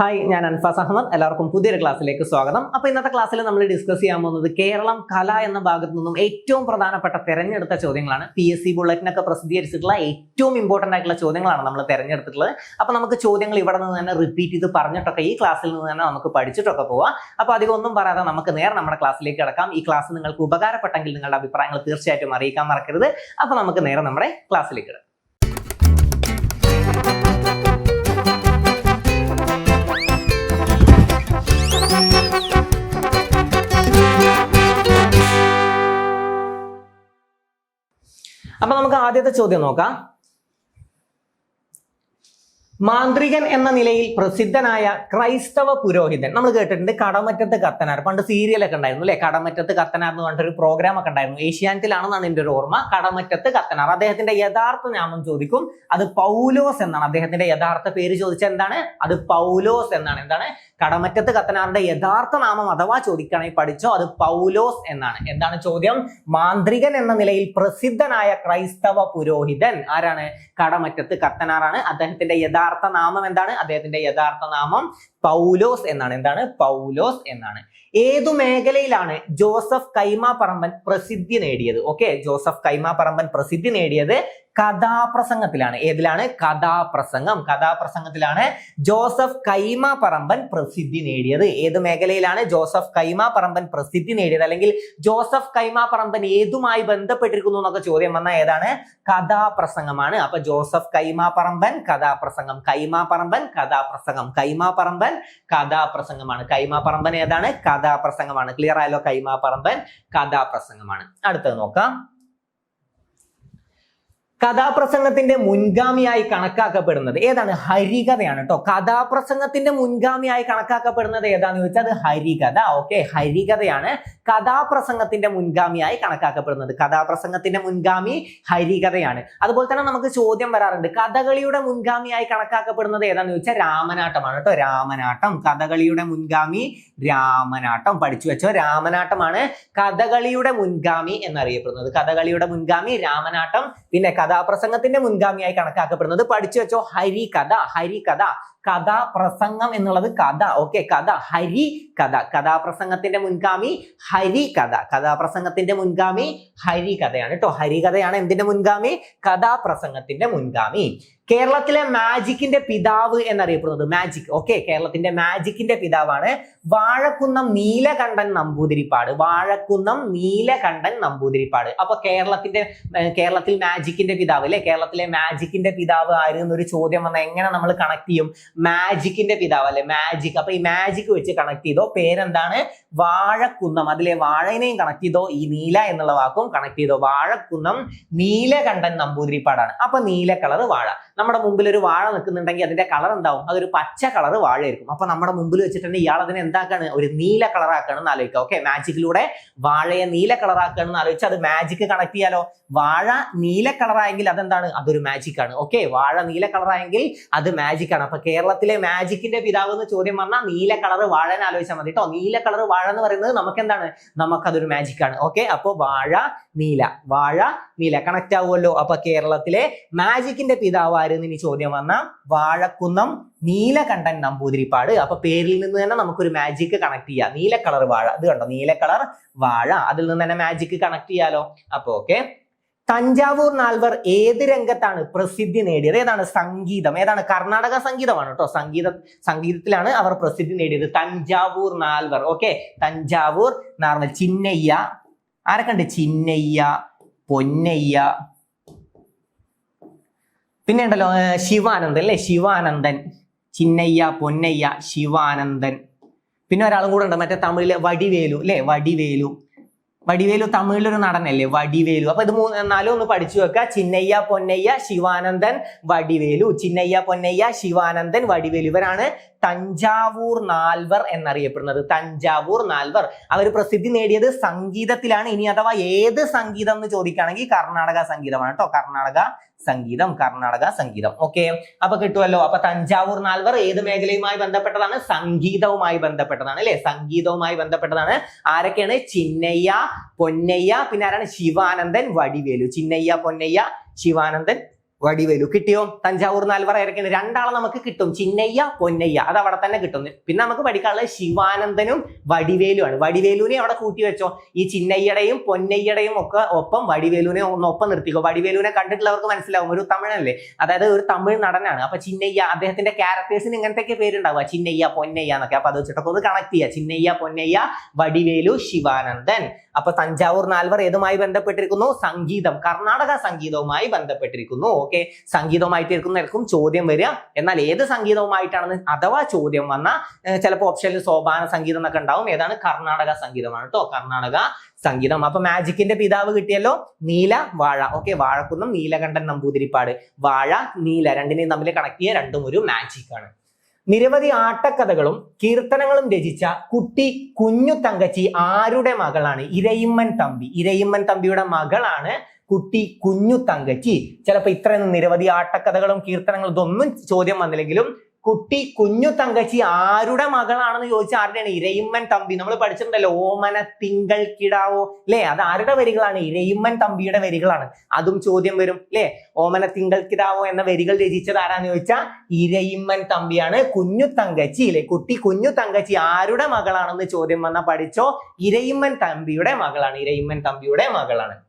Hi ഞാൻ അൻഫാസ് അഹമ്മദ്. എല്ലാവർക്കും പുതിയൊരു ക്ലാസ്സിലേക്ക് സ്വാഗതം. അപ്പോൾ ഇന്നത്തെ ക്ലാസ്സിൽ നമ്മൾ ഡിസ്കസ് ചെയ്യാൻ പോകുന്നത് കേരളം കല എന്ന ഭാഗത്തു നിന്നും ഏറ്റവും പ്രധാനപ്പെട്ട തെരഞ്ഞെടുത്ത ചോദ്യങ്ങളാണ്. പി എസ് സി ബുള്ളറ്റിനൊക്കെ പ്രസിദ്ധീകരിച്ചിട്ടുള്ള ഏറ്റവും ഇമ്പോർട്ടന്റ് ആയിട്ടുള്ള ചോദ്യങ്ങളാണ് നമ്മൾ തിരഞ്ഞെടുത്തിട്ടുള്ളത്. അപ്പോൾ നമുക്ക് ചോദ്യങ്ങൾ ഇവിടെ നിന്ന് തന്നെ റിപ്പീറ്റ് ചെയ്ത് പറഞ്ഞിട്ടൊക്കെ ഈ ക്ലാസ്സിൽ നിന്ന് തന്നെ നമുക്ക് പഠിച്ചിട്ടൊക്കെ പോവാം. അപ്പോൾ അധികം ഒന്നും പറയാതെ നമുക്ക് നേരെ നമ്മുടെ ക്ലാസ്സിലേക്ക് കിടക്കാം. ഈ ക്ലാസ് നിങ്ങൾക്ക് ഉപകാരപ്പെട്ടെങ്കിൽ നിങ്ങളുടെ അഭിപ്രായങ്ങൾ തീർച്ചയായിട്ടും അറിയിക്കാൻ മറക്കരുത്. അപ്പോൾ നമുക്ക് നേരെ നമ്മുടെ ക്ലാസ്സിലേക്ക് കിടക്കാം. അപ്പൊ നമുക്ക് ആദ്യത്തെ ചോദ്യം നോക്കാം. മാന്ത്രികൻ എന്ന നിലയിൽ പ്രസിദ്ധനായ ക്രൈസ്തവ പുരോഹിതൻ. നമ്മൾ കേട്ടിട്ടുണ്ട് കടമറ്റത്ത് കത്തനാർ പണ്ട് സീരിയലൊക്കെ ഉണ്ടായിരുന്നു അല്ലെ? കടമറ്റത്ത് കത്തനാർ എന്ന് പറഞ്ഞിട്ടൊരു പ്രോഗ്രാം ഒക്കെ ഉണ്ടായിരുന്നു. ഏഷ്യാനെറ്റിലാണെന്നാണ് എന്റെ ഒരു ഓർമ്മ. കടമറ്റത്ത് കത്തനാർ അദ്ദേഹത്തിന്റെ യഥാർത്ഥ നാമം ചോദിക്കും. അത് പൗലോസ് എന്നാണ്. അദ്ദേഹത്തിന്റെ യഥാർത്ഥ പേര് ചോദിച്ചാൽ എന്താണ്? അത് പൗലോസ് എന്നാണ്. എന്താണ്? കടമറ്റത്ത് കത്തനാറിന്റെ യഥാർത്ഥ നാമം അഥവാ ചോദിക്കുകയാണെങ്കിൽ പഠിച്ചോ അത് പൗലോസ് എന്നാണ്. എന്താണ് ചോദ്യം? മാന്ത്രികൻ എന്ന നിലയിൽ പ്രസിദ്ധനായ ക്രൈസ്തവ പുരോഹിതൻ ആരാണ്? കടമറ്റത്ത് കത്തനാറാണ് അദ്ദേഹത്തിന്റെ യഥാർത്ഥ നാമം എന്താണ്? അദ്ദേഹത്തിന്റെ യഥാർത്ഥ നാമം പൗലോസ് എന്നാണ്. എന്താണ്? പൗലോസ് എന്നാണ്. ഏതു മേഖലയിലാണ് ജോസഫ് കൈമ പറമ്പൻ പ്രസിദ്ധി നേടിയത്? ഓക്കെ ജോസഫ് കൈമ പറമ്പൻ പ്രസിദ്ധി നേടിയത് കഥാപ്രസംഗത്തിലാണ്. ഏതിലാണ്? കഥാപ്രസംഗം. കഥാപ്രസംഗത്തിലാണ് ജോസഫ് കൈമ പറമ്പൻ പ്രസിദ്ധി നേടിയത്. ഏത് മേഖലയിലാണ് ജോസഫ് കൈമ പറമ്പൻ പ്രസിദ്ധി നേടിയത്? അല്ലെങ്കിൽ ജോസഫ് കൈമ പറമ്പൻ ഏതുമായി ബന്ധപ്പെട്ടിരിക്കുന്നു എന്നൊക്കെ ചോദ്യം വന്ന ഏതാണ്? കഥാപ്രസംഗമാണ്. അപ്പൊ ജോസഫ് കൈമ പറമ്പൻ കഥാപ്രസംഗം കൈമ പറമ്പൻ കഥാപ്രസംഗം കൈമ പറമ്പൻ കഥാപ്രസംഗമാണ്. കൈമ പറമ്പൻ ഏതാണ്? കഥാപ്രസംഗമാണ്. ക്ലിയർ ആയല്ലോ? കൈമ പറമ്പൻ കഥാപ്രസംഗമാണ്. അടുത്തത് നോക്കാം. കഥാപ്രസംഗത്തിന്റെ മുൻഗാമിയായി കണക്കാക്കപ്പെടുന്നത് ഏതാണ്? ഹരികഥയാണ് കേട്ടോ കഥാപ്രസംഗത്തിന്റെ മുൻഗാമിയായി കണക്കാക്കപ്പെടുന്നത് ഏതാന്ന് ചോദിച്ചാൽ അത് ഹരികഥ. ഓക്കെ ഹരികഥയാണ് കഥാപ്രസംഗത്തിന്റെ മുൻഗാമിയായി കണക്കാക്കപ്പെടുന്നത്. കഥാപ്രസംഗത്തിന്റെ മുൻഗാമി ഹരികഥയാണ്. അതുപോലെ തന്നെ നമുക്ക് ചോദ്യം വരാറുണ്ട്. കഥകളിയുടെ മുൻഗാമിയായി കണക്കാക്കപ്പെടുന്നത് ഏതാന്ന് ചോദിച്ചാൽ രാമനാട്ടമാണ് കേട്ടോ രാമനാട്ടം. കഥകളിയുടെ മുൻഗാമി രാമനാട്ടം. പഠിച്ചു വെച്ചോ. രാമനാട്ടമാണ് കഥകളിയുടെ മുൻഗാമി എന്നറിയപ്പെടുന്നത്. കഥകളിയുടെ മുൻഗാമി രാമനാട്ടം. പിന്നെ കഥാപ്രസംഗത്തിന്റെ മുൻഗാമിയായി കണക്കാക്കപ്പെടുന്നത് പഠിച്ചു വെച്ചോ ഹരി കഥ ഹരി കഥ കഥാപ്രസംഗം എന്നുള്ളത് കഥ ഓക്കെ കഥ ഹരി കഥ കഥാപ്രസംഗത്തിന്റെ മുൻഗാമി ഹരി കഥ കഥാപ്രസംഗത്തിന്റെ മുൻഗാമി ഹരി കഥയാണ് കേട്ടോ ഹരികഥയാണ് എന്തിന്റെ മുൻഗാമി? കഥാപ്രസംഗത്തിന്റെ മുൻഗാമി. കേരളത്തിലെ മാജിക്കിന്റെ പിതാവ് എന്നറിയപ്പെടുന്നത് മാജിക്. ഓക്കെ കേരളത്തിന്റെ മാജിക്കിന്റെ പിതാവാണ് വാഴക്കുന്നം നീലകണ്ഠൻ നമ്പൂതിരിപ്പാട്. വാഴക്കുന്നം നീലകണ്ഠൻ നമ്പൂതിരിപ്പാട്. അപ്പൊ കേരളത്തിന്റെ കേരളത്തിൽ മാജിക്കിന്റെ പിതാവ് അല്ലെ? കേരളത്തിലെ മാജിക്കിന്റെ പിതാവ് ആര് എന്നൊരു ചോദ്യം വന്നാൽ എങ്ങനെ നമ്മൾ കണക്ട് ചെയ്യും? മാജിക്കിന്റെ പിതാവ് അല്ലെ? മാജിക്. അപ്പൊ ഈ മാജിക് വെച്ച് കണക്ട് ചെയ്തോ പേരെന്താണ്? വാഴക്കുന്നം. അതിലെ വാഴനെയും കണക്ട് ചെയ്തോ ഈ നീല എന്നുള്ള വാക്കും കണക്ട് ചെയ്തോ. വാഴക്കുന്നം നീലകണ്ഠൻ നമ്പൂതിരിപ്പാടാണ്. അപ്പൊ നീല കളർ വാഴ. നമ്മുടെ മുമ്പിൽ ഒരു വാഴ നിൽക്കുന്നുണ്ടെങ്കിൽ അതിന്റെ കളർ എന്താവും? അതൊരു പച്ച കളർ വാഴയായിരിക്കും. അപ്പൊ നമ്മുടെ മുമ്പിൽ വെച്ചിട്ടുണ്ടെങ്കിൽ ഇയാൾ അതിനെ എന്താക്കാണ്? ഒരു നീല കളറാക്കണം എന്ന് ആലോചിക്കുക. ഓക്കെ മാജിക്കിലൂടെ വാഴയെ നീല കളറാക്കണം എന്ന് ആലോചിച്ച് അത് മാജിക് കണക്ട് ചെയ്യാലോ? വാഴ നീല കളറായെങ്കിൽ അതെന്താണ്? അതൊരു മാജിക് ആണ്. ഓക്കെ വാഴ നീല കളറായെങ്കിൽ അത് മാജിക് ആണ്. അപ്പൊ കേരളത്തിലെ മാജിക്കിന്റെ പിതാവ് എന്ന് ചോദ്യം പറഞ്ഞാൽ നീല കളർ വാഴനെ ആലോചിച്ചാൽ മതി കേട്ടോ നീല കളർ വാഴ എന്ന് പറയുന്നത് നമുക്ക് എന്താണ് നമുക്കതൊരു മാജിക് ആണ്. ഓക്കെ അപ്പൊ വാഴ നീല. വാഴ നീല. കണക്ട് ആവുമല്ലോ. അപ്പൊ കേരളത്തിലെ മാജിക്കിന്റെ പിതാവ് ആരെന്ന് ഇനി ചോദ്യം വന്ന വാഴക്കുന്നം നീലകണ്ഠൻ നമ്പൂതിരിപ്പാട്. അപ്പൊ പേരിൽ നിന്ന് തന്നെ നമുക്കൊരു മാജിക് കണക്ട് ചെയ്യാം. നീല കളർ വാഴ. ഇത് കണ്ടോ? നീല കളർ വാഴ. അതിൽ നിന്ന് തന്നെ മാജിക് കണക്ട് ചെയ്യാലോ? അപ്പൊ ഓക്കെ തഞ്ചാവൂർ നാൽവർ ഏത് രംഗത്താണ് പ്രസിദ്ധി നേടിയത്? ഏതാണ് സംഗീതം? ഏതാണ് കർണാടക സംഗീതമാണ് കേട്ടോ. സംഗീത സംഗീതത്തിലാണ് അവർ പ്രസിദ്ധി നേടിയത്. തഞ്ചാവൂർ നാൽവർ. ഓക്കെ തഞ്ചാവൂർ നാൽവർ ചിന്നയ്യ. ആരൊക്കെ ഉണ്ട്? ചിന്നയ്യ പൊന്നയ്യ പിന്നെ ഉണ്ടല്ലോ ശിവാനന്ദൻ അല്ലേ? ശിവാനന്ദൻ ചിന്നയ്യ പൊന്നയ്യ ശിവാനന്ദൻ. പിന്നെ ഒരാളും കൂടെ ഉണ്ട് മറ്റേ തമിഴിലെ വടിവേലു അല്ലേ? വടിവേലു. വടിവേലു തമിഴിലൊരു നടനല്ലേ? വടിവേലു. അപ്പൊ ഇത് മൂന്ന് നാലും ഒന്ന് പഠിച്ചു വെക്കുക ചിന്നയ്യ പൊന്നയ്യ ശിവാനന്ദൻ വടിവേലു. ചിന്നയ്യ പൊന്നയ്യ ശിവാനന്ദൻ വടിവേലു. ഇവരാണ് തഞ്ചാവൂർ നാൽവർ എന്നറിയപ്പെടുന്നത്. തഞ്ചാവൂർ നാൽവർ. അവർ പ്രസിദ്ധി നേടിയത് സംഗീതത്തിലാണ്. ഇനി അഥവാ ഏത് സംഗീതം എന്ന് ചോദിക്കുകയാണെങ്കിൽ കർണാടക സംഗീതമാണ് കേട്ടോ. കർണാടക സംഗീതം കർണാടക സംഗീതം. ഓക്കെ അപ്പൊ കിട്ടുമല്ലോ അപ്പൊ തഞ്ചാവൂർ നാൽവർ ഏത് മേഖലയുമായി ബന്ധപ്പെട്ടതാണ്? സംഗീതവുമായി ബന്ധപ്പെട്ടതാണ് അല്ലെ? സംഗീതവുമായി ബന്ധപ്പെട്ടതാണ്. ആരൊക്കെയാണ്? ചിന്നയ്യ പൊന്നയ്യ പിന്നെ ആരാണ്? ശിവാനന്ദൻ വടിവേലു. ചിന്നയ്യ പൊന്നയ്യ ശിവാനന്ദൻ വടിവേലു. കിട്ടിയോ? തഞ്ചാവൂർ നാൽവറ ഇറക്കിയാണ് രണ്ടാളെ നമുക്ക് കിട്ടും. ചിന്നയ്യ പൊന്നയ്യ. അത് അവിടെ തന്നെ കിട്ടും. പിന്നെ നമുക്ക് പഠിക്കാനുള്ളത് ശിവാനന്ദനും വടിവേലുമാണ് വടിവേലുവിനെ അവിടെ കൂട്ടി വെച്ചോ. ഈ ചിന്നയ്യയുടെയും പൊന്നയ്യയുടെയും ഒക്കെ ഒപ്പം വടിവേലുവിനെ ഒന്ന് ഒപ്പം നിർത്തിക്കോ. വടിവേലുവിനെ കണ്ടിട്ടുള്ളവർക്ക് മനസ്സിലാവും. ഒരു തമിഴല്ലേ അതായത് ഒരു തമിഴ് നടനാണ്. അപ്പൊ ചിന്നയ്യ അദ്ദേഹത്തിന്റെ ക്യാരക്ടേഴ്സിന് ഇങ്ങനത്തെ പേരുണ്ടാവുക. ചിന്നയ്യ പൊന്നയ്യ എന്നൊക്കെ. അപ്പൊ അത് വെച്ചിട്ടൊക്കെ ഒന്ന് കണക്ട് ചെയ്യുക. ചിന്നയ്യ പൊന്നയ്യ വടിവേലു ശിവാനന്ദൻ. അപ്പൊ തഞ്ചാവൂർ നാൽവർ ഏതുമായി ബന്ധപ്പെട്ടിരിക്കുന്നു? സംഗീതം. കർണാടക സംഗീതവുമായി ബന്ധപ്പെട്ടിരിക്കുന്നു. ഓക്കെ സംഗീതവുമായിട്ടിരിക്കുന്നവർക്കും ചോദ്യം വരിക. എന്നാൽ ഏത് സംഗീതവുമായിട്ടാണെന്ന് അഥവാ ചോദ്യം വന്ന ചിലപ്പോൾ ഓപ്ഷനിൽ സോപാന സംഗീതം എന്നൊക്കെ ഉണ്ടാവും. ഏതാണ്? കർണാടക സംഗീതമാണ് കേട്ടോ കർണാടക സംഗീതം. അപ്പൊ മാജിക്കിന്റെ പിതാവ് കിട്ടിയല്ലോ? നീല വാഴ. ഓക്കെ വാഴക്കുന്നം നീലകണ്ഠൻ നമ്പൂതിരിപ്പാട്. വാഴ നീല രണ്ടിനെയും തമ്മിൽ കണക്ട് ചെയ്യുക രണ്ടും ഒരു മാജിക് ആണ്. നിരവധി ആട്ടക്കഥകളും കീർത്തനങ്ങളും രചിച്ച കുട്ടി കുഞ്ഞു തങ്കച്ചി ആരുടെ മകളാണ്? ഇരയിമ്മൻ തമ്പി. ഇരയിമ്മൻ തമ്പിയുടെ മകളാണ് കുട്ടി കുഞ്ഞു തങ്കച്ചി. ചിലപ്പോൾ ഇത്രയൊന്നും നിരവധി ആട്ടക്കഥകളും കീർത്തനങ്ങളും ഇതൊന്നും ചോദ്യം വന്നില്ലെങ്കിലും കുട്ടി കുഞ്ഞു തങ്കച്ചി ആരുടെ മകളാണെന്ന് ചോദിച്ചാൽ ആരുടെയാണ്? ഇരയിമ്മൻ തമ്പി. നമ്മൾ പഠിച്ചിട്ടുണ്ടല്ലോ ഓമന തിങ്കൾ കിടാവോ അല്ലേ അത് ആരുടെ വരികളാണ്? ഇരയിമ്മൻ തമ്പിയുടെ വരികളാണ്. അതും ചോദ്യം വരും അല്ലേ ഓമന തിങ്കൾ കിടാവോ എന്ന വരികൾ രചിച്ചത് ആരാന്ന് ചോദിച്ചാൽ ഇരയിമ്മൻ തമ്പിയാണ്. കുഞ്ഞു തങ്കച്ചി അല്ലെ കുട്ടി കുഞ്ഞു തങ്കച്ചി ആരുടെ മകളാണെന്ന് ചോദ്യം വന്നാൽ പഠിച്ചോ? ഇരയിമ്മൻ തമ്പിയുടെ മകളാണ്. ഇരയിമ്മൻ തമ്പിയുടെ മകളാണ്.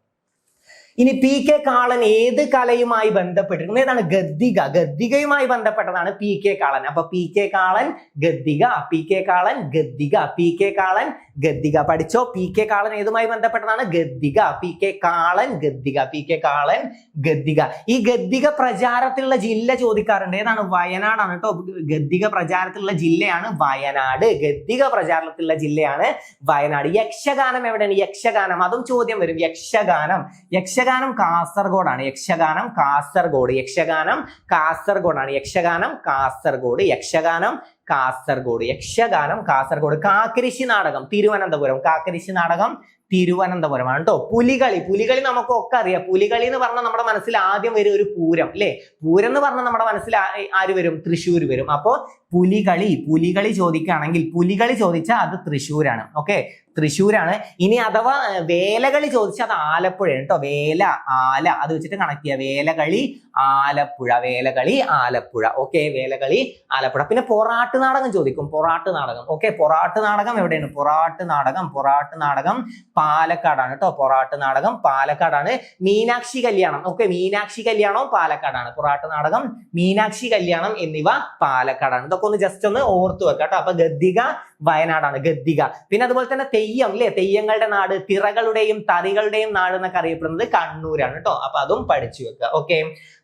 ഇനി പി കെ കാളൻ ഏത് കലയുമായി ബന്ധപ്പെട്ടിരിക്കുന്നത് ഏതാണ്? ഗദ്ദിക. ഗദ്ദികയുമായി ബന്ധപ്പെട്ടതാണ് പി കെ കാളൻ. അപ്പൊ P K Kalan Gaddika P K Kalan Gaddika P K Kalan Gaddika പഠിച്ചോ? പി കെ കാളൻ ഏതുമായി ബന്ധപ്പെട്ടതാണ്? Gaddika P K Kalan Gaddika P K Kalan Gaddika. ഈ ഗദ്ദിക പ്രചാരത്തിലുള്ള ജില്ല ചോദിക്കാറുണ്ട്. ഏതാണ്? വയനാടാണ് കേട്ടോ. ഗദ്ദിക പ്രചാരത്തിലുള്ള ജില്ലയാണ് വയനാട്. ഗദ്ദിക പ്രചാരത്തിലുള്ള ജില്ലയാണ് വയനാട്. യക്ഷഗാനം എവിടെയാണ്? യക്ഷഗാനം. അതും ചോദ്യം വരും. യക്ഷഗാനം. യക്ഷഗാനം കാസർഗോഡാണ്. യക്ഷഗാനം കാസർഗോഡ്. യക്ഷഗാനം കാസർഗോഡാണ്. യക്ഷഗാനം കാസർഗോഡ്. യക്ഷഗാനം കാസർഗോഡ് യക്ഷഗാനം കാസർഗോഡ് കാക്കരിശി നാടകം തിരുവനന്തപുരം കാക്കരിശി നാടകം തിരുവനന്തപുരമാണ് കേട്ടോ. പുലികളി പുലികളി നമുക്കൊക്കെ അറിയാം. പുലികളി എന്ന് പറഞ്ഞാൽ നമ്മുടെ മനസ്സിൽ ആദ്യം വരും ഒരു പൂരം അല്ലെ? പൂരം എന്ന് പറഞ്ഞാൽ നമ്മുടെ മനസ്സിൽ ആര് വരും? തൃശ്ശൂർ വരും. അപ്പോ പുലികളി പുലികളി ചോദിക്കുകയാണെങ്കിൽ പുലികളി ചോദിച്ചാൽ അത് തൃശ്ശൂരാണ്. ഓക്കെ? തൃശ്ശൂരാണ്. ഇനി അഥവാ വേലകളി ചോദിച്ചാൽ അത് ആലപ്പുഴയാണ് കേട്ടോ. വേല ആല അത് വെച്ചിട്ട് കണക്ട് ചെയ്യുക വേലകളി ആലപ്പുഴ വേലകളി ആലപ്പുഴ. ഓക്കെ വേലകളി ആലപ്പുഴ. പിന്നെ പൊറാട്ട് നാടകം ചോദിക്കും. പൊറാട്ട് നാടകം. ഓക്കെ പൊറാട്ട് നാടകം എവിടെയാണ്? പൊറാട്ട് നാടകം പൊറാട്ട് നാടകം പാലക്കാടാണ് കേട്ടോ. പൊറാട്ട് നാടകം പാലക്കാടാണ്. മീനാക്ഷി കല്യാണം. ഓക്കെ മീനാക്ഷി കല്യാണവും പാലക്കാടാണ്. പൊറാട്ട് നാടകം മീനാക്ഷി കല്യാണം എന്നിവ പാലക്കാടാണ്. ഇതൊക്കെ ഒന്ന് ജസ്റ്റ് ഒന്ന് ഓർത്തു വെക്കാം കേട്ടോ. അപ്പൊ ഗദ്ദിക വയനാടാണ്. ഗദ്ദിക. പിന്നെ അതുപോലെ തന്നെ തെയ്യം അല്ലെ തെയ്യങ്ങളുടെ നാട് തിറകളുടെയും തറികളുടെയും നാട് എന്നൊക്കെ അറിയപ്പെടുന്നത് കണ്ണൂരാണ് കേട്ടോ അപ്പൊ അതും പഠിച്ചു വെക്കുക. ഓക്കെ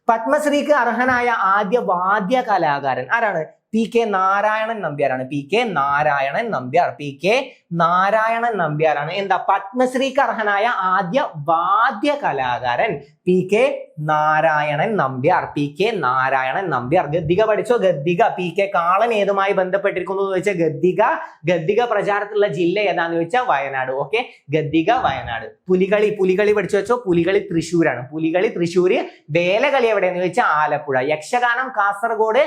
പത്മശ്രീക്ക് അർഹനായ ആദ്യ വാദ്യ കലാകാരൻ ആരാണ്? P K Narayanan നമ്പ്യാരാണ് P K Narayanan Nambiar P K Narayanan നമ്പ്യാരാണ് എന്താ പത്മശ്രീക്ക് അർഹനായ ആദ്യ വാദ്യ കലാകാരൻ P K Narayanan Nambiar P K Narayanan Nambiar Gaddika പഠിച്ചോ? ഗദ്ദിക പി കെ കാളൻ ഏതുമായി ബന്ധപ്പെട്ടിരിക്കുന്നു എന്ന് വെച്ചാൽ ഗദ്ദിക ഗദ്ദിക പ്രചാരത്തിലുള്ള ജില്ല ഏതാന്ന് വെച്ചാൽ വയനാട്. ഓക്കെ ഗദ്ദിക വയനാട്. പുലികളി. പുലികളി പഠിച്ചു വെച്ചോ? പുലികളി തൃശ്ശൂരാണ്. പുലികളി തൃശ്ശൂര്. വേലകളി എവിടെയെന്ന് വെച്ചാൽ ആലപ്പുഴ. യക്ഷഗാനം കാസർഗോഡ്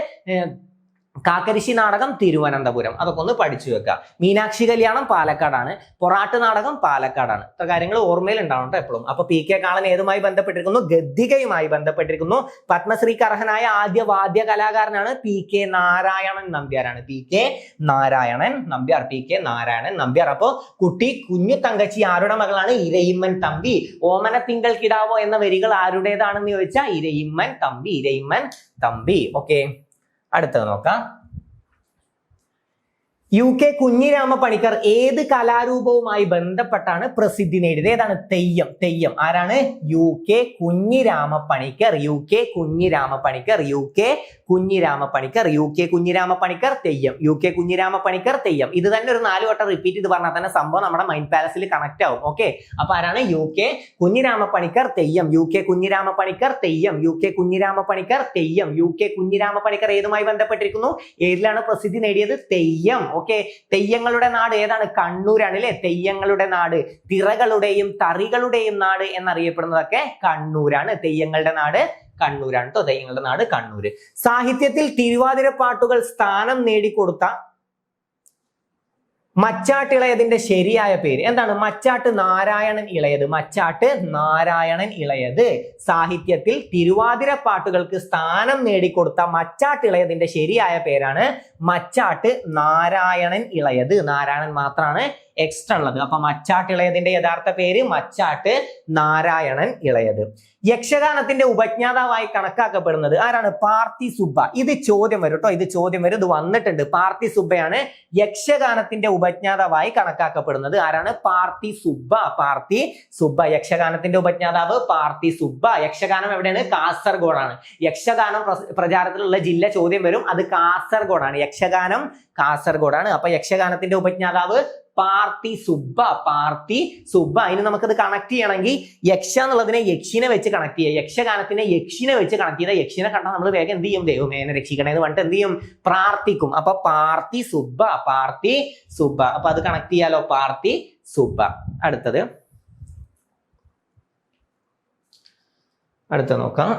കാക്കരിശി നാടകം തിരുവനന്തപുരം. അതൊക്കെ ഒന്ന് പഠിച്ചു വെക്കുക മീനാക്ഷി കല്യാണം പാലക്കാടാണ്. പൊറാട്ട് നാടകം പാലക്കാടാണ്. ഇത്ര കാര്യങ്ങൾ ഓർമ്മയിൽ ഉണ്ടാവും കേട്ടോ എപ്പോഴും അപ്പൊ പി കെ കാളൻ ഏതുമായി ബന്ധപ്പെട്ടിരിക്കുന്നു? ഗദ്ദികയുമായി ബന്ധപ്പെട്ടിരിക്കുന്നു. പത്മശ്രീ കർഹനായ ആദ്യ വാദ്യ കലാകാരനാണ് P K Narayanan നമ്പ്യാരാണ്. P K Narayanan Nambiar. P K Narayanan Nambiar. അപ്പോ കുട്ടി കുഞ്ഞു തങ്കച്ചി ആരുടെ മകളാണ്? ഇരയിമ്മൻ തമ്പി. ഓമന തിങ്കൾ കിടാവോ എന്ന വരികൾ ആരുടേതാണെന്ന് ചോദിച്ചാൽ ഇരയിമ്മൻ തമ്പി ഇരയിമ്മൻ തമ്പി. ഓക്കെ. അടുത്തത് നോക്കാം. യു കെ കുഞ്ഞിരാമ പണിക്കർ ഏത് കലാരൂപവുമായി ബന്ധപ്പെട്ടാണ് പ്രസിദ്ധി നേടിയത് ഏതാണ് തെയ്യം തെയ്യം ആരാണ് U K Kunhirama Panicker U K Kunhirama Panicker U K Kunhirama Panicker U K Kunhirama Panicker Theyyam U K Kunhirama Panicker Theyyam ഇത് തന്നെ ഒരു നാല് വട്ടം റിപ്പീറ്റ് ചെയ്ത് പറഞ്ഞാൽ തന്നെ സംഭവം നമ്മുടെ മൈൻഡ് പാലസിൽ കണക്ട് ആവും ഓക്കെ അപ്പൊ ആരാണ് U K Kunhirama Panicker Theyyam U K Kunhirama Panicker Theyyam U K Kunhirama Panicker Theyyam U K Kunhirama Panicker ഏതുമായി ബന്ധപ്പെട്ടിരിക്കുന്നു ഏതിലാണ് പ്രസിദ്ധി നേടിയത് തെയ്യം ഓക്കെ. തെയ്യങ്ങളുടെ നാട് ഏതാണ്? കണ്ണൂരാണ് അല്ലെ തെയ്യങ്ങളുടെ നാട്. തിറകളുടെയും തറികളുടെയും നാട് എന്നറിയപ്പെടുന്നതൊക്കെ കണ്ണൂരാണ്. തെയ്യങ്ങളുടെ നാട് കണ്ണൂരാണ് കേട്ടോ തെയ്യങ്ങളുടെ നാട് കണ്ണൂര്. സാഹിത്യത്തിൽ തിരുവാതിര പാട്ടുകൾ സ്ഥാനം നേടിക്കൊടുത്ത മച്ചാട്ടിളയതിന്റെ ശരിയായ പേര്. എന്താണ്? മച്ചാട്ട് നാരായണൻ ഇളയത്. മച്ചാട്ട് നാരായണൻ ഇളയത്. സാഹിത്യത്തിൽ തിരുവാതിര പാട്ടുകൾക്ക് സ്ഥാനം നേടിക്കൊടുത്ത മച്ചാട്ട് ഇളയതിന്റെ ശരിയായ പേരാണ് മച്ചാട്ട് നാരായണൻ ഇളയത്. നാരായണൻ മാത്രമാണ് എക്സ്ട്രാ ഉള്ളത്. അപ്പൊ മച്ചാട്ട് ഇളയതിന്റെ യഥാർത്ഥ പേര് മച്ചാട്ട് നാരായണൻ ഇളയത്. യക്ഷഗാനത്തിന്റെ ഉപജ്ഞാതാവായി കണക്കാക്കപ്പെടുന്നത് ആരാണ്? പാർത്തി സുബ്ബ. ഇത് ചോദ്യം വരും കേട്ടോ ഇത് ചോദ്യം വരും. ഇത് വന്നിട്ടുണ്ട്. പാർത്തി സുബ്ബയാണ് യക്ഷഗാനത്തിന്റെ ഉപജ്ഞാതാവായി കണക്കാക്കപ്പെടുന്നത്. ആരാണ്? പാർത്തി സുബ്ബ. പാർത്തി സുബ്ബ. യക്ഷഗാനത്തിന്റെ ഉപജ്ഞാതാവ് പാർത്തി സുബ്ബ. യക്ഷഗാനം എവിടെയാണ്? കാസർഗോഡാണ്. യക്ഷഗാനം പ്രചാരത്തിലുള്ള ജില്ല ചോദ്യം വരും. അത് കാസർഗോഡാണ്. യക്ഷഗാനം കാസർഗോഡാണ്. അപ്പൊ യക്ഷഗാനത്തിന്റെ ഉപജ്ഞാതാവ് പാർത്തി സുബ്ബ പാർത്തി സുബ്ബ. ഇനി നമുക്കത് കണക്ട് ചെയ്യണമെങ്കിൽ യക്ഷ എന്നുള്ളതിനെ യക്ഷിനെ വെച്ച് കണക്ട് ചെയ്യുക. യക്ഷഗാനത്തിനെ യക്ഷിനെ വെച്ച് കണക്ട് ചെയ്ത യക്ഷിനെ കണ്ടാൽ നമ്മൾ വേഗം എന്ത് ചെയ്യും? ദൈവമേനെ രക്ഷിക്കണേ എന്ന് പറഞ്ഞിട്ട് എന്ത് ചെയ്യും? പ്രാർത്ഥിക്കും. അപ്പൊ പാർത്തി സുബ്ബ പാർത്തി സുബ്ബ. അപ്പൊ അത് കണക്ട് ചെയ്യാലോ? പാർത്തി സുബ്ബ. അടുത്തത്. അടുത്ത നോക്കാം.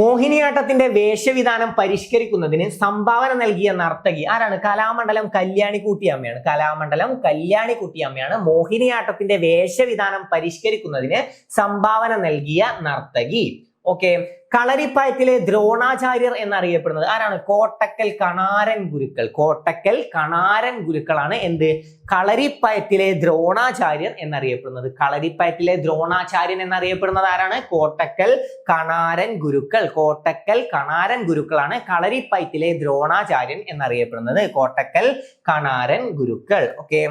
മോഹിനിയാട്ടത്തിന്റെ വേഷവിധാനം പരിഷ്കരിക്കുന്നതിന് സംഭാവന നൽകിയ നർത്തകി ആരാണ്? കലാമണ്ഡലം കല്യാണിക്കുട്ടിയമ്മയാണ്. കലാമണ്ഡലം കല്യാണിക്കുട്ടിയമ്മയാണ് മോഹിനിയാട്ടത്തിന്റെ വേഷവിധാനം പരിഷ്കരിക്കുന്നതിന് സംഭാവന നൽകിയ നർത്തകി. ഓക്കെ കളരിപ്പയറ്റിലെ ദ്രോണാചാര്യർ എന്നറിയപ്പെടുന്നത് ആരാണ്? കോട്ടക്കൽ കണാരൻ ഗുരുക്കൾ. കോട്ടക്കൽ കണാരൻ ഗുരുക്കളാണ് എന്ത്? കളരിപ്പയറ്റിലെ ദ്രോണാചാര്യർ എന്നറിയപ്പെടുന്നത്. കളരിപ്പയറ്റിലെ ദ്രോണാചാര്യൻ എന്നറിയപ്പെടുന്നത് ആരാണ്? കോട്ടക്കൽ കണാരൻ ഗുരുക്കൾ. കോട്ടക്കൽ കണാരൻ ഗുരുക്കളാണ് കളരിപ്പയറ്റിലെ ദ്രോണാചാര്യൻ എന്നറിയപ്പെടുന്നത്. കോട്ടക്കൽ കണാരൻ ഗുരുക്കൾ. ഓക്കെ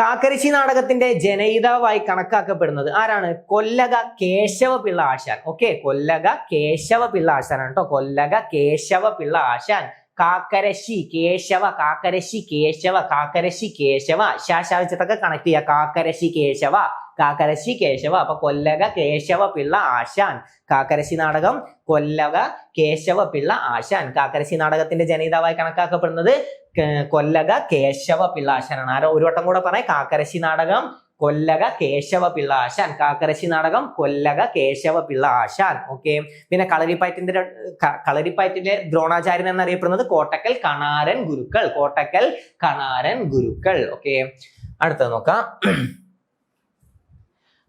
കാക്കരിശി നാടകത്തിന്റെ ജനയിതാവായി കണക്കാക്കപ്പെടുന്നത് ആരാണ്? കൊല്ലക കേശവ പിള്ള ആശാൻ. ഓക്കെ കൊല്ലക കേശവ പിള്ള ആശാനാണ് കേട്ടോ കൊല്ലക കേശവ പിള്ള ആശാൻ. കാക്കരശി കേശവ കാക്കരശി കേശവ കാക്കരശി കേശവ. ശാശാവിച്ചത്തൊക്കെ കണക്ട് ചെയ്യുക കാക്കരശി കേശവ കാക്കരശി കേശവ. അപ്പൊ കൊല്ലക കേശവ പിള്ള ആശാൻ. കാക്കരശി നാടകം കൊല്ലക കേശവ പിള്ള ആശാൻ. കാക്കരശി നാടകത്തിന്റെ ജനിതാവായി കണക്കാക്കപ്പെടുന്നത് കൊല്ലക കേശവ പിള്ള ആശാനാണ്. ആരോ ഒരു വട്ടം കൂടെ പറയാം. കാക്കരശി നാടകം കൊല്ലക കേശവ പിള്ള ആശാൻ. കാക്കരശി നാടകം കൊല്ലക കേശവ പിള്ള ആശാൻ. ഓക്കെ പിന്നെ കളരിപ്പയറ്റിന്റെ കളരിപ്പയറ്റിന്റെ ദ്രോണാചാര്യൻ എന്നറിയപ്പെടുന്നത് കോട്ടക്കൽ കണാരൻ ഗുരുക്കൾ. കോട്ടക്കൽ കണാരൻ ഗുരുക്കൾ. ഓക്കെ അടുത്തത് നോക്കാം.